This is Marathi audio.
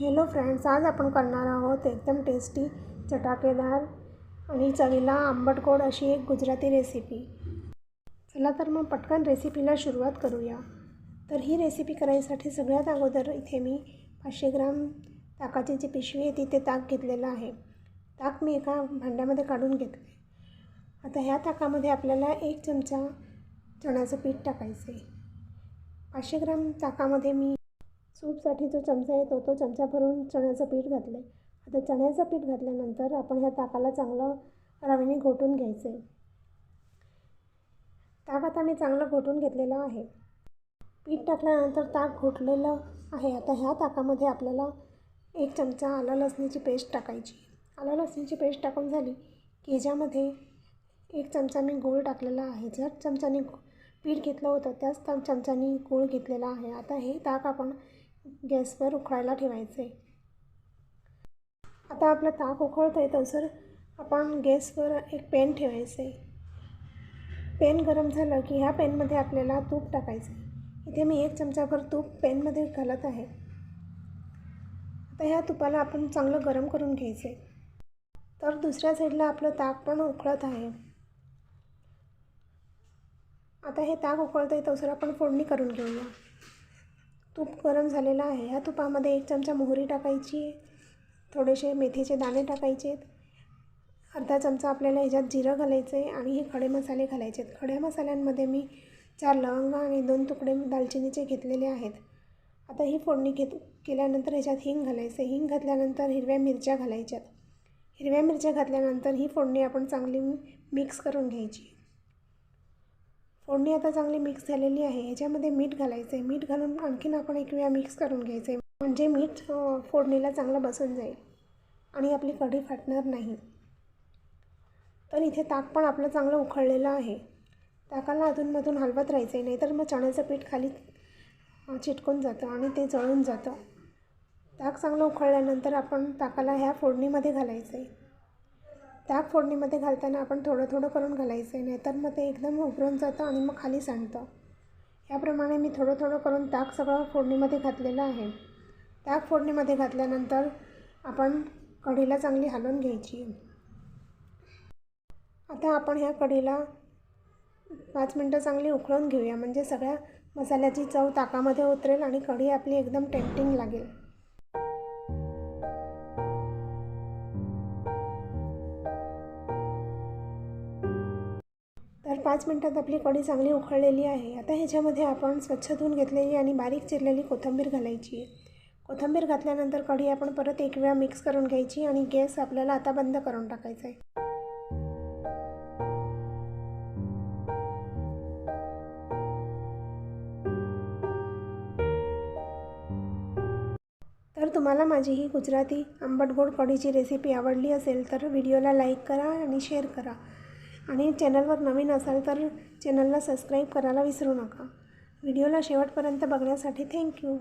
हॅलो फ्रेंड्स आज आपण करणार आहोत एकदम टेस्टी चटाकेदार आणि चवीला आंबट गोड अशी एक गुजराती रेसिपी चला तर मग पटकन रेसिपीला सुरुवात करूया. तर ही रेसिपी करायसाठी सगळ्यात अगोदर इथे मी पाचशे ग्राम ताकाची जी पिशवी आहे तिथे ताक घेतलेलं आहे. ताक मी एका भांड्यामध्ये काढून घेतले आता ह्या ताकामध्ये आपल्याला एक चमचा चण्याचं पीठ टाकायचं आहे पाचशे ग्राम ताकामध्ये मी सूपसाठी जो चमचा येतो तो चमचा भरून चण्याचं पीठ घातलं आहे आता चण्याचं पीठ घातल्यानंतर आपण ह्या ताकाला चांगलं रव्याने घोटून घ्यायचं आहे ताक आता मी चांगलं घोटून घेतलेलं आहे. पीठ टाकल्यानंतर ताक घोटलेलं आहे. आता ह्या ताकामध्ये आपल्याला एक चमचा आलं लसणीची पेस्ट टाकायची. आलं लसणीची पेस्ट टाकून झाली की ह्याच्यामध्ये एक चमचा मी गूळ टाकलेला आहे. जर चमचाने पीठ घेतलं होतं त्याच चमच्याने गूळ घेतलेला आहे. आता हे ताक आपण गॅसवर उकळायला ठेवायचे. आता आपलं ताक उकळतं आहे तसं आपण गॅसवर एक पेन ठेवायचे. पेन गरम झालं की ह्या पेनमध्ये आपल्याला तूप टाकायचं. आहे इथे मी एक चमचाभर तूप पेनमध्ये घालत आहे. आता ह्या तुपाला आपण चांगलं गरम करून घ्यायचे. तर दुसऱ्या साईडला आपलं ताक पण उकळत आहे. आता हे ताक उकळतं आहे तसं आपण फोडणी करून घेऊया. तूप गरम झालेला आहे. ह्या तुपामध्ये एक चमचा मोहरी टाकायची आहे. थोडेसे मेथीचे दाणे टाकायचे आहेत. अर्धा चमचा आपल्याला ह्याच्यात जिरं घालायचं आहे आणि हे खडे मसाले घालायचे आहेत. खड्या मसाल्यांमध्ये मी चार लवंग आणि दोन तुकडे दालचिनीचे घेतलेले आहेत. आता ही फोडणी घेत केल्यानंतर ह्याच्यात हिंग घालायचं हिंग घातल्यानंतर हिरव्या मिरच्या घालायच्यात हिरव्या मिरच्या घातल्यानंतर ही फोडणी आपण चांगली मिक्स करून घ्यायची फोडणी आता चांगली मिक्स झालेली आहे. ह्याच्यामध्ये मीठ घालायचं आहे मीठ घालून आणखीन आपण एक वेळा मिक्स करून घ्यायचं आहे म्हणजे मीठ फोडणीला चांगलं बसून जाईल. आणि आपली कढी फाटणार नाही. तर इथे ताक पण आपलं चांगलं उखळलेलं आहे. ताकाला अधूनमधून हलवत राहायचं आहे नाहीतर मग चण्याचं पीठ खाली चिटकून जातं आणि ते जळून जातं. ताक चांगलं उखळल्यानंतर आपण ताकाला ह्या फोडणीमध्ये घालायचं आहे ताक फोडणीमध्ये घालताना आपण थोडं थोडं करून घालायचं आहे नाहीतर मग ते एकदम उभरून जातं आणि मग खाली सांडतं. याप्रमाणे मी थोडं थोडं करून ताक सगळं फोडणीमध्ये घातलेलं आहे. ताक फोडणीमध्ये घातल्यानंतर आपण कढीला चांगली हलवून घ्यायची आता आपण ह्या कढीला पाच मिनटं चांगली उकळून घेऊया म्हणजे सगळ्या मसाल्याची चव ताकामध्ये उतरेल आणि कढी आपली एकदम टेम्पटिंग लागेल. पाच मिनटात आपली कढी चांगली उकळलेली आहे. आता ह्याच्यामध्ये आपण स्वच्छ धुवून घेतलेली आणि बारीक चिरलेली कोथिंबीर घालायची. आहे कोथिंबीर घातल्यानंतर कढी आपण परत एक वेळा मिक्स करून घ्यायची आणि गॅस आपल्याला आता बंद करून टाकायचा आहे. तर तुम्हाला माझी ही गुजराती आंबट गोड कढीची रेसिपी आवडली असेल तर व्हिडिओला लाईक करा आणि शेअर करा. आणि चॅनलवर नवीन असाल तर चॅनलला सबस्क्राईब करायला विसरू नका. व्हिडिओला शेवटपर्यंत बघण्यासाठी थँक्यू.